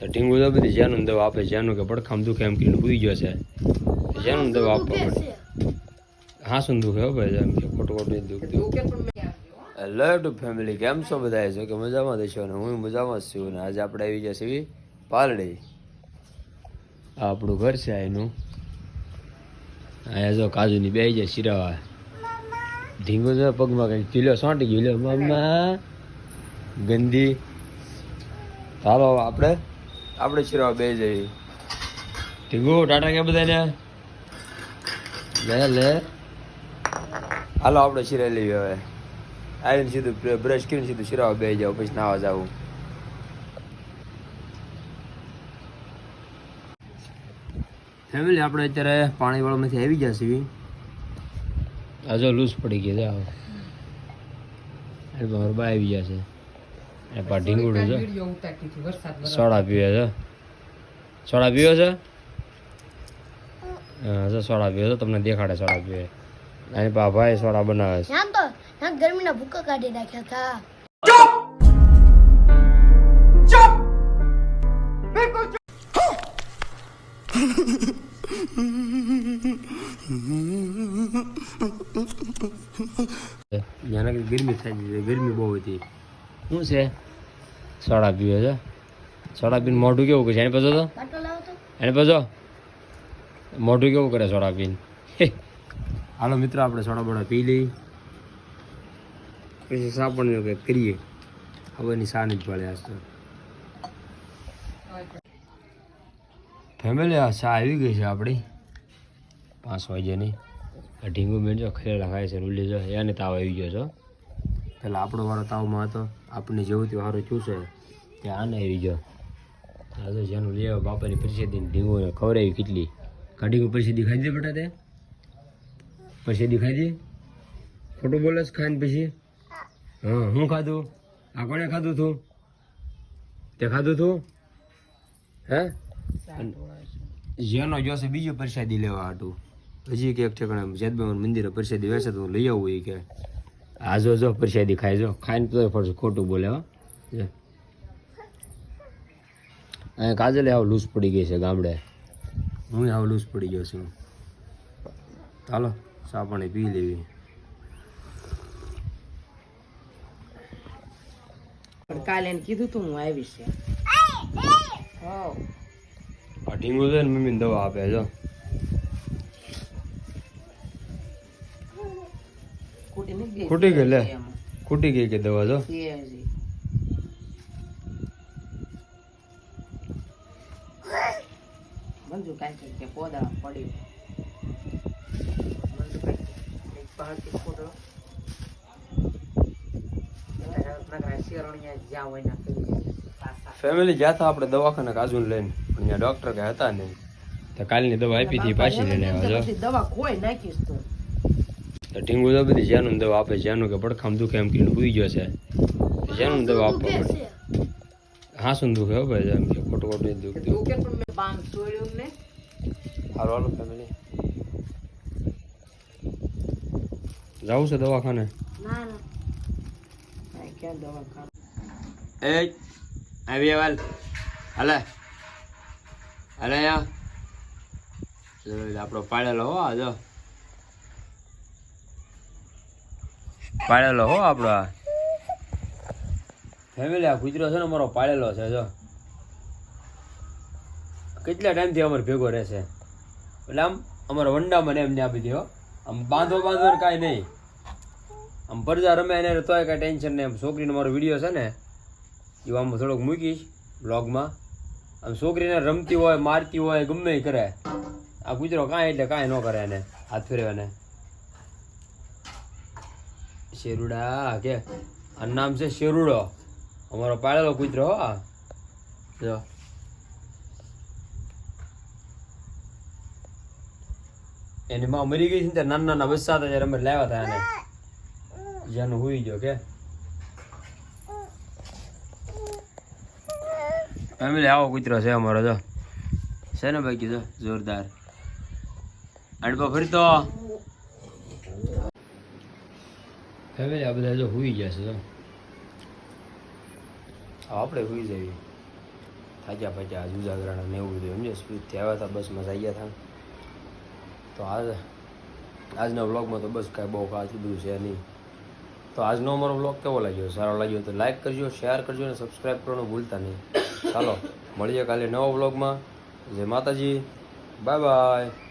તો ઢીંગુ તો બધી જેનું દવા આપે, જેનું કે પડખામ દુખે એમ કરીને સુઈ ગયો છે. જેનું દવા આપવા પડે. હા શું દુખે હો ભાઈ, એમ કે ખોટું ખોટું દુઃખ દુઃખ હેલો ટુ ફેમિલી કેમ છો બધા? છો કે મજામાં દેશો ને? હું મજામાં જ છું ને? આજે આપણે આવી ગયા છીએ પાલડી. આ આપણું ઘર છે એનું અહીંયા જો કાજુની બે જાય શિરાવા. ઢીંગો જો પગમાં કંઈક ચીલો સોંટી ગયો. મમ્મા. ગંદી. ચાલો આપણે આપણે શિરાવા બે જઈએ. ઢીંગુ ટાટા કે બધાને? લે લે. હાલો આપણે શિરાઈ લઈએ હવે. આવીને સીધું બ્રશ કરીને સીધું શિરાવા બે જાવ પછી નાવા જાવું. ફેમિલી આપણે અત્યારે પાણી વાળામાંથી આવી ગયા છીએ. આ જો લૂઝ પડી ગઈ છે આવો. એ મારા બા આવી ગયા છે. એ પા ઢીંગુડું છે. સોડા પીવે છે. સોડા પીવે છે? હા. સોડા પીવે છે તમને દેખાડે સોડા પીવે. અહીં પા ભાઈ સોડા બનાવે છે. તો ત્યાં ગરમીના ભૂકા કાઢી નાખ્યા હતા. ગરમી થાય છે ગરમી બહુ હતી. શું છે? સોડા પીવે છે સોડા પીને મોઢું કેવું કરે છે? એને પછી તો. એને પાછો મોઢું કેવું કરે સોડા પીને હાલો મિત્રો, આપણે સોડા બોડા પી લઈ પછી સાપણનું કંઈક કરીએ. હવે એની સાની જ પડે આજ તો. ફેમિલી, આ ચા આવી ગઈ છે આપણી? પાંચ વાગ્યાની. આ ઢીંગુ બેન જો ખેડા ખાય છે, રૂલી જો. એને તાવ આવી ગયો છો પેલા આપણો વાળો તાવમાં હતો. આપણને જેવું તે સારું ચૂસે ત્યાં આને આવી ગયો. આજે તો જેનું લેવા બાપાની પરિસ્થિતિ ઢીંગો ખવડાવી કેટલી. કાઢી પરિસ્થિતિ ખાઈ દે બેટા તે પરિસ્થિતિ ખાઈ દે. ખોટું બોલે છે ખાઈને પછી? હા, હું ખાધું? આ કોણે ખાધું તું? તે ખાધું તું? હે? જેનો જોશે બીજો પ્રસાદી લેવા હતું હજી કે એક ઠેકાણે જેદબાઈ મંદિરે પ્રસાદી વેચે તો લઈ આવું એ કે. આ જો જો પરસાદી ખાય જો. ખાઈને તો ફરશે ખોટું બોલે હો. કાજલ અહીંયા કાજલે આવ લૂઝ પડી ગઈ છે ગામડે. હું આવ લૂઝ પડી ગયો છું. ચાલો ચા પાણી પી લેવી. કાલે એને કીધું તું હું આવીશ. હા ઢીંગું આ છે ને મમ્મીને દવા આપે જો. ખૂટી ગઈ. લે. ખૂટી ગઈ કે દવા જો મંજુ કાંઈ કે પોદા પડ્યું મંજુ જાય. પાછા. ફેમિલી ગયા હતા આપણે દવાખાને કાજુ લઈને પણ ત્યાં ડોક્ટર કે હતા નહીં તો કાલની દવા આપી હતી પાછી લઈને આવ્યા દવા કોઈ નાખીશ તું તો ઢીંગુ તો બધી જેનું દવા આપે જેનું કે પડખામ દુખે એમ કરીને સુઈ ગયો છે. જેનું દવા આપવા પડે હા શું દુખે હો ભાઈ એમ કે ખોટું ખોટું દુખ દુખતું તું પણ મેં બાંગ છોડ્યું ને. હાલો હાલો ફેમિલી જવું છે દવાખાને? ના ના. કાંઈ ક્યાં દવા ખાવ એ આવી વાલ હાલે. હાલે. યા આપણો પાડેલો હો આ પાડેલો હો આપણો આ. ફેમિલી આ કૂતરો છે ને અમારો પાડેલો છે, જો. કેટલા ટાઈમથી અમારે ભેગો રહેશે? એટલે આમ અમારા વંડા મને એમને આપી દો આમ બાંધો બાંધો કાંઈ નહીં. આમ પરજા રમે એને તોય કાંઈ ટેન્શન નહીં. છોકરીનો મારો વીડિયો છે ને એ આમ થોડોક મૂકીશ બ્લોગમાં આમ છોકરીને રમતી હોય, મારતી હોય, ગમે એ કરે. આ કૂતરો કાંઈ એટલે કાંઈ ન કરે એને, હાથ ફેરવે શેરુડા કે? આ નામ છે શેરુડો. અમારો પાળેલો કૂતરો, હો જો. એની માં મરી ગઈ છે ત્યારે નાના નાના બચ્ચા હતા ત્યારે અમે લાવ્યા હતા એને. જેનું હુઈ ગયો, કે? ફેમિલી આવો કૂતરો છે અમારો, જો. છે ને ભાઈ કીધો જોરદાર. અડપો ફરતો. ફેમિલી આ બધા જો હુઈ ગયા છે, જો. આપણે હુઈ જઈએ. થાક્યા પાક્યા આજ ઉજાગરાના ને એવું બધું સમજે સ્પીડ થયા હતા, બસમાં જઈ ગયા હતા. તો આજ, આજના વ્લોગમાં તો બસ કાંઈ બહુ ખાસ બધું છે નહીં. તો આજનો અમારો વ્લોગ કેવો લાગ્યો? સારો લાગ્યો તો લાઈક કરજો, શેર કરજો અને સબસ્ક્રાઈબ કરવાનું ભૂલતા નહીં. ચાલો, મળીએ કાલે નવા વ્લોગમાં. જય માતાજી. Bye bye.